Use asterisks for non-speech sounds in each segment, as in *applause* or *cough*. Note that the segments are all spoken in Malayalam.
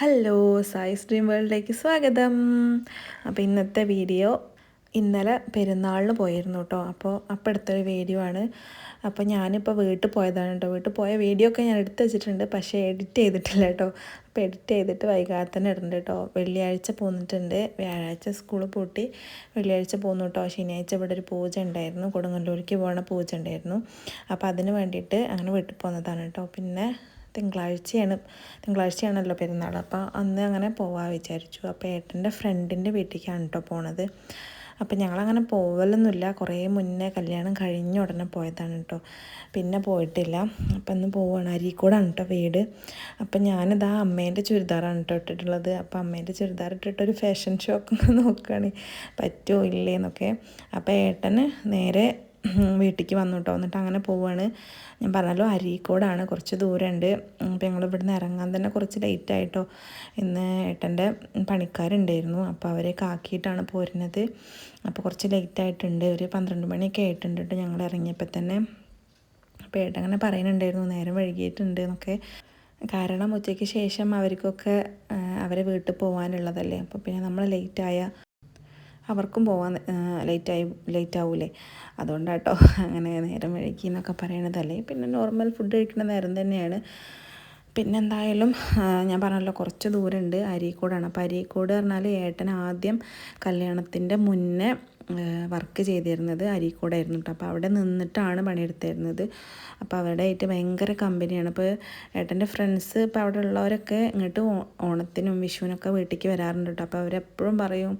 ഹലോ സായി സ്ട്രീം വേൾഡിലേക്ക് സ്വാഗതം. അപ്പോൾ ഇന്നത്തെ വീഡിയോ ഇന്നലെ പെരുന്നാളിന് പോയിരുന്നു കേട്ടോ അപ്പോൾ അപ്പോൾ എടുത്തൊരു വീഡിയോ ആണ്. അപ്പോൾ ഞാനിപ്പോൾ വീട്ടിൽ പോയതാണ് കേട്ടോ വീട്ടിൽ പോയ വീഡിയോ ഒക്കെ ഞാൻ എടുത്ത് വെച്ചിട്ടുണ്ട്. പക്ഷേ എഡിറ്റ് ചെയ്തിട്ടില്ല കേട്ടോ അപ്പോൾ എഡിറ്റ് ചെയ്തിട്ട് വൈകാതെ തന്നെ ഇടുന്നുണ്ട് കേട്ടോ വെള്ളിയാഴ്ച പോന്നിട്ടുണ്ട്. വ്യാഴാഴ്ച സ്കൂൾ പൂട്ടി. വെള്ളിയാഴ്ച പോന്നു കേട്ടോ ശനിയാഴ്ച ഇവിടെ ഒരു പൂജ ഉണ്ടായിരുന്നു. കൊടുങ്ങല്ലൂർക്ക് പോകണ പൂജ ഉണ്ടായിരുന്നു. അപ്പോൾ അതിന് വേണ്ടിയിട്ട് അങ്ങനെ വീട്ടിൽ പോന്നതാണ് കേട്ടോ പിന്നെ തിങ്കളാഴ്ചയാണ്. തിങ്കളാഴ്ചയാണല്ലോ പെരുന്നാൾ. അപ്പോൾ അന്ന് അങ്ങനെ പോവാൻ വിചാരിച്ചു. അപ്പോൾ ഏട്ടന്റെ ഫ്രണ്ടിന്റെ വീട്ടിലേക്കാണ് കേട്ടോ പോണത്. അപ്പം ഞങ്ങളങ്ങനെ പോകലൊന്നുമില്ല കുറേ മുന്നേ കല്യാണം കഴിഞ്ഞ ഉടനെ പോയതാണ് കേട്ടോ പിന്നെ പോയിട്ടില്ല. അപ്പം ഇന്ന് പോവാണ്. അരീക്കോടാണ് കേട്ടോ വീട്. അപ്പം ഞാനിതാ അമ്മേന്റെ ചുരിദാറാണ് കേട്ടോ ഇട്ടിട്ടുള്ളത്. അപ്പം അമ്മേന്റെ ചുരിദാർ ഇട്ടിട്ടൊരു ഫാഷൻ ഷോ ഒക്കെ *laughs* നോക്കുകയാണ് പറ്റുമോ ഇല്ലേന്നൊക്കെ. അപ്പം ഏട്ടന് നേരെ വീട്ടിലേക്ക് വന്നു കേട്ടോ എന്നിട്ട് അങ്ങനെ പോവുകയാണ് ഞാൻ പറഞ്ഞല്ലോ അരീക്കോടാണ്. കുറച്ച് ദൂരമുണ്ട് അപ്പോൾ ഞങ്ങൾ ഇവിടുന്ന് ഇറങ്ങാൻ തന്നെ കുറച്ച് ലേറ്റ് ആയിട്ടോ. ഇന്ന് ഏട്ടന്റെ പണിക്കാരുണ്ടായിരുന്നു. അപ്പോൾ അവരെ കാക്കിയിട്ടാണ് പോരുന്നത്. അപ്പോൾ കുറച്ച് ലേറ്റ് ആയിട്ടുണ്ട്. ഒരു പന്ത്രണ്ട് മണിയൊക്കെ ആയിട്ടുണ്ട് ഞങ്ങൾ ഇറങ്ങിയപ്പോൾ തന്നെ. അപ്പോൾ ഏട്ടൻ അങ്ങനെ പറയുന്നുണ്ടായിരുന്നു നേരം വൈകിയിട്ടുണ്ട് എന്നൊക്കെ. കാരണം ഉച്ചയ്ക്ക് ശേഷം അവർക്കൊക്കെ അവരെ വീട്ടിൽ പോകാനുള്ളതല്ലേ അപ്പോൾ പിന്നെ നമ്മൾ ലേറ്റായ അവർക്കും പോകാൻ ലേറ്റായി ലേറ്റ് ആവൂലേ? അതുകൊണ്ടാട്ടോ അങ്ങനെ നേരം വഴിക്ക് എന്നൊക്കെ പറയണതല്ലേ പിന്നെ നോർമൽ ഫുഡ് കഴിക്കുന്ന നേരം തന്നെയാണ്. പിന്നെ എന്തായാലും ഞാൻ പറഞ്ഞല്ലോ കുറച്ച് ദൂരമുണ്ട് അരീക്കോടാണ്. അപ്പോൾ അരീക്കോട് പറഞ്ഞാൽ ഏട്ടൻ ആദ്യം കല്യാണത്തിന്റെ മുന്നേ വർക്ക് ചെയ്തിരുന്നത് അരീക്കോടായിരുന്നു കേട്ടോ. അപ്പോൾ അവിടെ നിന്നിട്ടാണ് പണിയെടുത്തിരുന്നത്. അപ്പോൾ അവരുടെ ആയിട്ട് ഭയങ്കര കമ്പനിയാണ്. അപ്പോൾ ഏട്ടന്റെ ഫ്രണ്ട്സ് ഇപ്പോൾ അവിടെ ഉള്ളവരൊക്കെ ഇങ്ങോട്ട് ഓണത്തിനും വിഷുവിനൊക്കെ വീട്ടിലേക്ക് വരാറുണ്ട് കേട്ടോ. അപ്പോൾ അവരെപ്പോഴും പറയും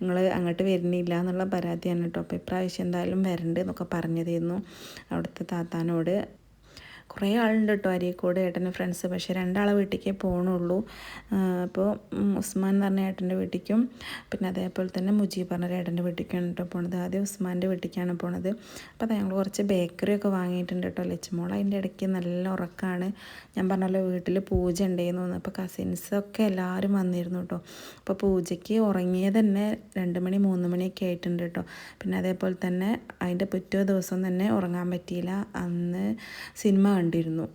നിങ്ങൾ അങ്ങോട്ട് വരുന്നില്ല എന്നുള്ള പരാതിയാണ് കേട്ടോ. അപ്പോൾ ഇപ്രാവശ്യം എന്തായാലും വരണ്ട് എന്നൊക്കെ പറഞ്ഞതായിരുന്നു അവിടുത്തെ താത്താനോട്. കുറേ ആളുണ്ട് കേട്ടോ അരീക്കോട് ഏട്ടന്റെ ഫ്രണ്ട്സ് പക്ഷേ രണ്ടാളെ വീട്ടിലേക്കേ പോകണുള്ളൂ അപ്പോൾ ഉസ്മാൻ എന്ന് പറഞ്ഞ ഏട്ടന്റെ വീട്ടിലേക്കും പിന്നെ അതേപോലെ തന്നെ മുജീബ് പറഞ്ഞ ഏട്ടന്റെ വീട്ടിലേക്കാണ് കേട്ടോ പോണത്. ആദ്യം ഉസ്മാന്റെ വീട്ടിലേക്കാണ് പോണത്. അപ്പോൾ ഞങ്ങൾ കുറച്ച് ബേക്കറി ഒക്കെ വാങ്ങിയിട്ടുണ്ട് കേട്ടോ ലച്ചുമോൾ അതിന്റെ ഇടയ്ക്ക് നല്ല ഉറക്കമാണ് ഞാൻ പറഞ്ഞല്ലോ വീട്ടിൽ പൂജ ഉണ്ടായിരുന്നു അപ്പോൾ കസിൻസൊക്കെ എല്ലാവരും വന്നിരുന്നു കേട്ടോ അപ്പോൾ പൂജയ്ക്ക് ഉറങ്ങിയത് തന്നെ രണ്ട് മണി മൂന്ന് മണിയൊക്കെ ആയിട്ടുണ്ട് കേട്ടോ പിന്നെ അതേപോലെ തന്നെ അതിന്റെ പിറ്റേ ദിവസം തന്നെ ഉറങ്ങാൻ പറ്റിയില്ല. അന്ന് സിനിമ കണ്ടിരുന്നു.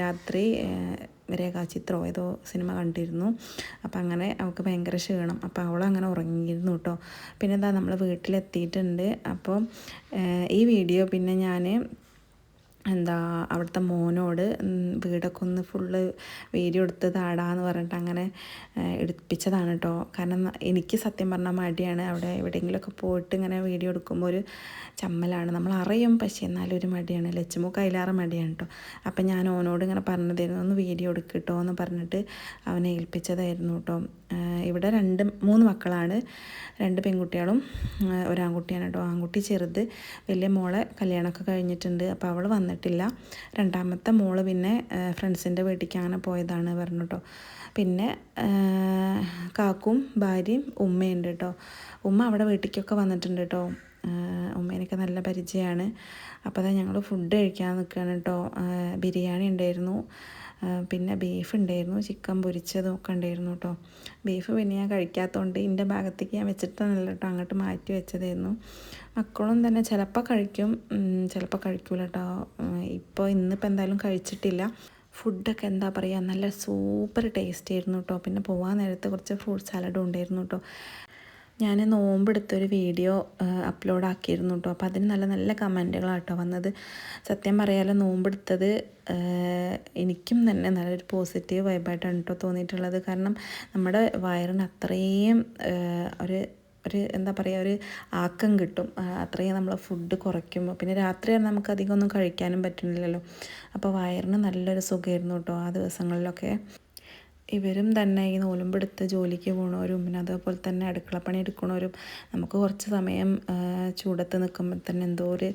രാത്രി രേഖാചിത്രമോ ഏതോ സിനിമ കണ്ടിരുന്നു. അപ്പം അങ്ങനെ അവൾക്ക് ഭയങ്കര ക്ഷീണം. അപ്പോൾ അവൾ അങ്ങനെ ഉറങ്ങിയിരുന്നു കേട്ടോ പിന്നെന്താ നമ്മൾ വീട്ടിലെത്തിയിട്ടുണ്ട്. അപ്പോൾ ഈ വീഡിയോ പിന്നെ ഞാൻ എന്താ അവിടുത്തെ മോനോട് വീടൊക്കെ ഒന്ന് ഫുള്ള് വീഡിയോ എടുത്ത് താടാന്ന് പറഞ്ഞിട്ട് അങ്ങനെ എടുപ്പിച്ചതാണ് കേട്ടോ കാരണം എനിക്ക് സത്യം പറഞ്ഞാൽ മടിയാണ്. അവിടെ എവിടെയെങ്കിലുമൊക്കെ പോയിട്ട് ഇങ്ങനെ വീഡിയോ എടുക്കുമ്പോൾ ഒരു ചമ്മലാണ്. നമ്മൾ അറിയും പക്ഷേ എന്നാലും ഒരു മടിയാണ്. ലച്ചുമോ കയ്യിലാറ് മടിയാണ് കേട്ടോ അപ്പം ഞാൻ ഓനോട് ഇങ്ങനെ പറഞ്ഞതായിരുന്നു ഒന്ന് വീഡിയോ കേട്ടോ എന്ന് പറഞ്ഞിട്ട് അവനെ ഏൽപ്പിച്ചതായിരുന്നു കേട്ടോ ഇവിടെ രണ്ട് മൂന്ന് മക്കളാണ്. രണ്ട് പെൺകുട്ടികളും ഒരാൺകുട്ടിയാണ് കേട്ടോ ആൺകുട്ടി ചെറുത് വലിയ മോളെ കല്യാണമൊക്കെ കഴിഞ്ഞിട്ടുണ്ട്. അപ്പോൾ അവൾ വന്നിട്ടില്ല. രണ്ടാമത്തെ മോൾ പിന്നെ ഫ്രണ്ട്സിന്റെ വീട്ടിലേക്ക് അങ്ങനെ പോയതാണ് പറഞ്ഞു കേട്ടോ പിന്നെ കാക്കും ഭാര്യയും ഉമ്മയുണ്ട് കേട്ടോ ഉമ്മ അവിടെ വീട്ടിലേക്കൊക്കെ വന്നിട്ടുണ്ട് കേട്ടോ ഉമ്മേനൊക്കെ നല്ല പരിചയമാണ് അപ്പോൾ അതാ ഞങ്ങൾ ഫുഡ് കഴിക്കാൻ നിൽക്കുകയാണ് കേട്ടോ ബിരിയാണി ഉണ്ടായിരുന്നു. പിന്നെ ബീഫ് ഉണ്ടായിരുന്നു ചിക്കൻ പൊരിച്ചതും ഒക്കെ ഉണ്ടായിരുന്നു കേട്ടോ ബീഫ് പിന്നെ ഞാൻ കഴിക്കാത്തതുകൊണ്ട് എന്റെ ഭാഗത്തേക്ക് ഞാൻ വെച്ചിട്ടാണല്ലോ കേട്ടോ അങ്ങോട്ട് മാറ്റി വെച്ചതായിരുന്നു. മക്കളും തന്നെ ചിലപ്പോൾ കഴിക്കും ചിലപ്പോൾ കഴിക്കൂല കേട്ടോ ഇപ്പോൾ ഇന്നിപ്പോൾ എന്തായാലും കഴിച്ചിട്ടില്ല. ഫുഡൊക്കെ എന്താ പറയുക നല്ല സൂപ്പർ ടേസ്റ്റ് ആയിരുന്നു കേട്ടോ പിന്നെ പോകാൻ നേരത്തെ കുറച്ച് ഫ്രൂട്ട് സാലഡും ഉണ്ടായിരുന്നു കേട്ടോ ഞാൻ നോമ്പെടുത്തൊരു വീഡിയോ അപ്ലോഡ് ആക്കിയിരുന്നു കേട്ടോ അപ്പോൾ അതിന് നല്ല നല്ല കമന്റുകളാട്ടോ വന്നത്. സത്യം പറയാലോ നോമ്പെടുത്തത് എനിക്കും തന്നെ നല്ലൊരു പോസിറ്റീവ് വൈബായിട്ടാണ് കേട്ടോ തോന്നിയിട്ടുള്ളത്. കാരണം നമ്മുടെ വയറിന് അത്രയും ഒരു ഒരു എന്താ പറയുക ഒരു ആക്കം കിട്ടും. അത്രയും നമ്മൾ ഫുഡ് കുറയ്ക്കുമ്പോൾ പിന്നെ രാത്രി നമുക്ക് അധികം ഒന്നും കഴിക്കാനും പറ്റുന്നില്ലല്ലോ. അപ്പോൾ വയറിന് നല്ലൊരു സുഖമായിരുന്നു കേട്ടോ ആ ദിവസങ്ങളിലൊക്കെ. ഇവരും തന്നെ ഈ നോലുമ്പെടുത്ത് ജോലിക്ക് പോകണവരും പിന്നെ അതേപോലെ തന്നെ അടുക്കളപ്പണി എടുക്കണവരും നമുക്ക് കുറച്ച് സമയം ചൂടത്ത് നിൽക്കുമ്പോൾ തന്നെ എന്തോ ഒരു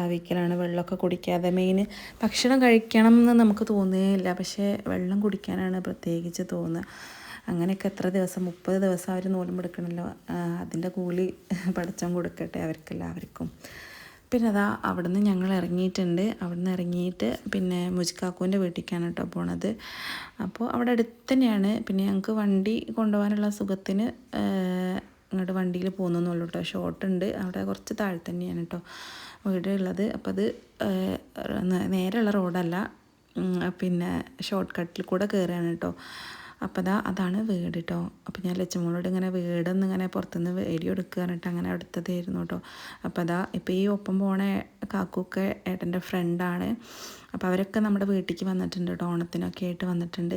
ആവിക്കലാണ് വെള്ളമൊക്കെ കുടിക്കാതെ. മെയിൻ ഭക്ഷണം കഴിക്കണം എന്ന് നമുക്ക് തോന്നുകയില്ല. പക്ഷേ വെള്ളം കുടിക്കാനാണ് പ്രത്യേകിച്ച് തോന്നുക. അങ്ങനെയൊക്കെ എത്ര ദിവസം മുപ്പത് ദിവസം അവർ നോലുമ്പെടുക്കണമല്ലോ അതിന്റെ കൂലി പടച്ചം കൊടുക്കട്ടെ അവർക്കെല്ലാവർക്കും. പിന്നെ അതാ അവിടുന്ന് ഞങ്ങൾ ഇറങ്ങിയിട്ടുണ്ട്. അവിടുന്ന് ഇറങ്ങിയിട്ട് പിന്നെ മുജിക്കാക്കുവിന്റെ വീട്ടിലേക്കാണ് കേട്ടോ പോണത്. അപ്പോൾ അവിടെ അടുത്ത് തന്നെയാണ് പിന്നെ ഞങ്ങൾക്ക് വണ്ടി കൊണ്ടുപോകാനുള്ള സുഖത്തിന് ഇങ്ങോട്ട് വണ്ടിയിൽ പോകുന്നുള്ളൂ കേട്ടോ. ഷോർട്ട് ഉണ്ട് അവിടെ കുറച്ച് താഴെ തന്നെയാണ് കേട്ടോ വീട് ഉള്ളത് അപ്പോൾ അത് നേരെയുള്ള റോഡല്ല. പിന്നെ ഷോർട്ട് കട്ടിൽ കൂടെ കയറുകയാണ് കേട്ടോ. അപ്പോൾ അതാ അതാണ് വീട് കേട്ടോ അപ്പോൾ ഞാൻ ലച്ചമോളോട് ഇങ്ങനെ വീടൊന്ന് ഇങ്ങനെ പുറത്തുനിന്ന് വേടി എടുക്കുക എന്നിട്ട് അങ്ങനെ എടുത്തതായിരുന്നു കേട്ടോ അപ്പോൾ അതാ ഇപ്പോൾ ഈ ഒപ്പം പോണ കാക്കൊക്കെ ഏട്ടന്റെ ഫ്രണ്ടാണ് അപ്പോൾ അവരൊക്കെ നമ്മുടെ വീട്ടിൽ വന്നിട്ടുണ്ട് കേട്ടോ ഓണത്തിനൊക്കെ ആയിട്ട് വന്നിട്ടുണ്ട്.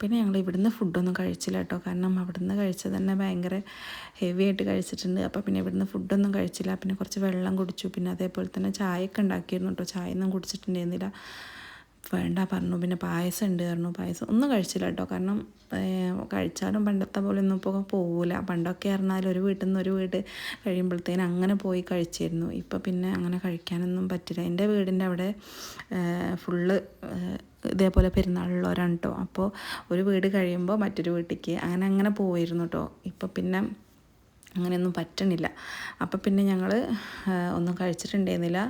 പിന്നെ ഞങ്ങൾ ഇവിടുന്ന് ഫുഡൊന്നും കഴിച്ചില്ല കേട്ടോ കാരണം അവിടുന്ന് കഴിച്ചത് തന്നെ ഭയങ്കര ഹെവി ആയിട്ട് കഴിച്ചിട്ടുണ്ട്. അപ്പോൾ പിന്നെ ഇവിടുന്ന് ഫുഡൊന്നും കഴിച്ചില്ല. പിന്നെ കുറച്ച് വെള്ളം കുടിച്ചു. പിന്നെ അതേപോലെ തന്നെ ചായയൊക്കെ ഉണ്ടാക്കിയിരുന്നു കേട്ടോ ചായ ഒന്നും കുടിച്ചിട്ടുണ്ടായിരുന്നില്ല. വേണ്ട പറഞ്ഞു. പിന്നെ പായസം ഉണ്ട് പറഞ്ഞു. പായസം ഒന്നും കഴിച്ചില്ല കേട്ടോ. കാരണം കഴിച്ചാലും പണ്ടത്തെ പോലെ ഒന്നും ഇപ്പോൾ പോകില്ല പണ്ടൊക്കെ പറഞ്ഞാൽ ഒരു വീട്ടിൽ നിന്ന് ഒരു വീട് കഴിയുമ്പോഴത്തേനും അങ്ങനെ പോയി കഴിച്ചിരുന്നു. ഇപ്പോൾ പിന്നെ അങ്ങനെ കഴിക്കാനൊന്നും പറ്റില്ല. എന്റെ വീടിന്റെ അവിടെ ഫുള്ള് ഇതേപോലെ പെരുന്നാളുള്ളവരാണ് കേട്ടോ. അപ്പോൾ ഒരു വീട് കഴിയുമ്പോൾ മറ്റൊരു വീട്ടിലേക്ക് അങ്ങനെ അങ്ങനെ പോയിരുന്നു കേട്ടോ. ഇപ്പോൾ പിന്നെ അങ്ങനെയൊന്നും പറ്റണില്ല. അപ്പോൾ പിന്നെ ഞങ്ങൾ ഒന്നും കഴിച്ചിട്ടുണ്ടായിരുന്നില്ല.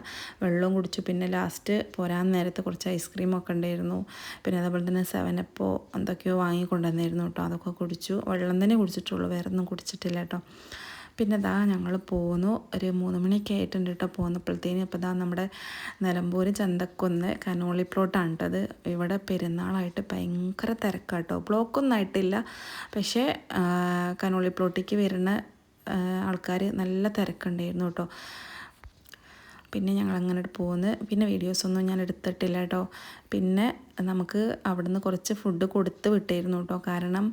വെള്ളവും കുടിച്ചു. പിന്നെ ലാസ്റ്റ് പോരാൻ നേരത്ത് കുറച്ച് ഐസ്ക്രീമൊക്കെ ഉണ്ടായിരുന്നു. പിന്നെ അതേപോലെ തന്നെ സെവനപ്പോ എന്തൊക്കെയോ വാങ്ങിക്കൊണ്ടുവന്നിരുന്നു കേട്ടോ. അതൊക്കെ കുടിച്ചു. വെള്ളം തന്നെ കുടിച്ചിട്ടുള്ളൂ. വേറെ ഒന്നും കുടിച്ചിട്ടില്ല കേട്ടോ. പിന്നെ ഇതാ ഞങ്ങൾ പോന്നു. ഒരു മൂന്ന് മണിയൊക്കെ ആയിട്ടുണ്ട് കേട്ടോ പോന്നപ്പോഴത്തേനും. അപ്പോൾ ഇതാ നമ്മുടെ നിലമ്പൂർ ചന്തക്കൊന്ന് കനോളി പ്ലോട്ടാണ് കേട്ടത് ഇവിടെ പെരുന്നാളായിട്ട് ഭയങ്കര തിരക്കാട്ടോ ബ്ലോക്കൊന്നും ആയിട്ടില്ല. പക്ഷേ കനോളി പ്ലോട്ടിക്ക് വരുന്ന ആൾക്കാർ നല്ല തിരക്കുണ്ടായിരുന്നു കേട്ടോ. പിന്നെ ഞങ്ങൾ അങ്ങനെ പോകുന്നത് പിന്നെ വീഡിയോസൊന്നും ഞാൻ എടുത്തിട്ടില്ല കേട്ടോ പിന്നെ നമുക്ക് അവിടുന്ന് കുറച്ച് ഫുഡ് കൊടുത്ത് വിട്ടിരുന്നു കേട്ടോ കാരണം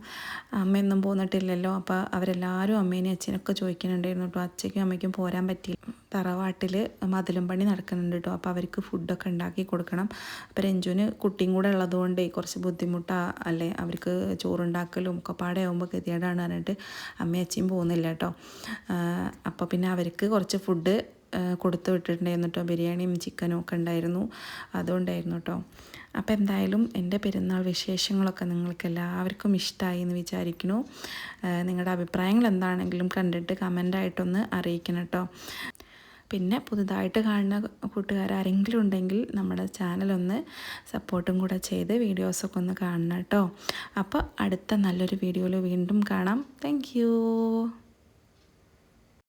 അമ്മയൊന്നും പോന്നിട്ടില്ലല്ലോ. അപ്പോൾ അവരെല്ലാവരും അമ്മേനെയും അച്ഛനൊക്കെ ചോദിക്കുന്നുണ്ടായിരുന്നു കേട്ടോ അച്ഛയ്ക്കും അമ്മയ്ക്കും പോരാൻ പറ്റിയില്ല. തറവാട്ടിൽ മതിലും പണി നടക്കുന്നുണ്ട് കേട്ടോ അപ്പോൾ അവർക്ക് ഫുഡൊക്കെ ഉണ്ടാക്കി കൊടുക്കണം. അപ്പോൾ രഞ്ജുവിന് കുട്ടിയും കൂടെ ഉള്ളതുകൊണ്ട് കുറച്ച് ബുദ്ധിമുട്ടാണ് അല്ലേ അവർക്ക് ചോറുണ്ടാക്കലും ഒക്കെ ആകുമ്പോൾ ഗതികേടാണ് പറഞ്ഞിട്ട് അമ്മയും അച്ഛയും പോകുന്നില്ല കേട്ടോ അപ്പോൾ പിന്നെ അവർക്ക് കുറച്ച് ഫുഡ് കൊടുത്തു വിട്ടിട്ടുണ്ടായിരുന്നു കേട്ടോ ബിരിയാണിയും ചിക്കനും ഒക്കെ ഉണ്ടായിരുന്നു. അതുകൊണ്ടായിരുന്നു കേട്ടോ അപ്പോൾ എന്തായാലും എന്റെ പെരുന്നാൾ വിശേഷങ്ങളൊക്കെ നിങ്ങൾക്ക് എല്ലാവർക്കും ഇഷ്ടമായി എന്ന് വിചാരിക്കുന്നു. നിങ്ങളുടെ അഭിപ്രായങ്ങൾ എന്താണെങ്കിലും കണ്ടിട്ട് കമന്റായിട്ടൊന്ന് അറിയിക്കണം കേട്ടോ പിന്നെ പുതുതായിട്ട് കാണുന്ന കൂട്ടുകാരെങ്കിലും ഉണ്ടെങ്കിൽ നമ്മുടെ ചാനലൊന്ന് സപ്പോർട്ടും കൂടെ ചെയ്ത് വീഡിയോസൊക്കെ ഒന്ന് കാണണം കേട്ടോ അപ്പോൾ അടുത്ത നല്ലൊരു വീഡിയോയിൽ വീണ്ടും കാണാം. താങ്ക്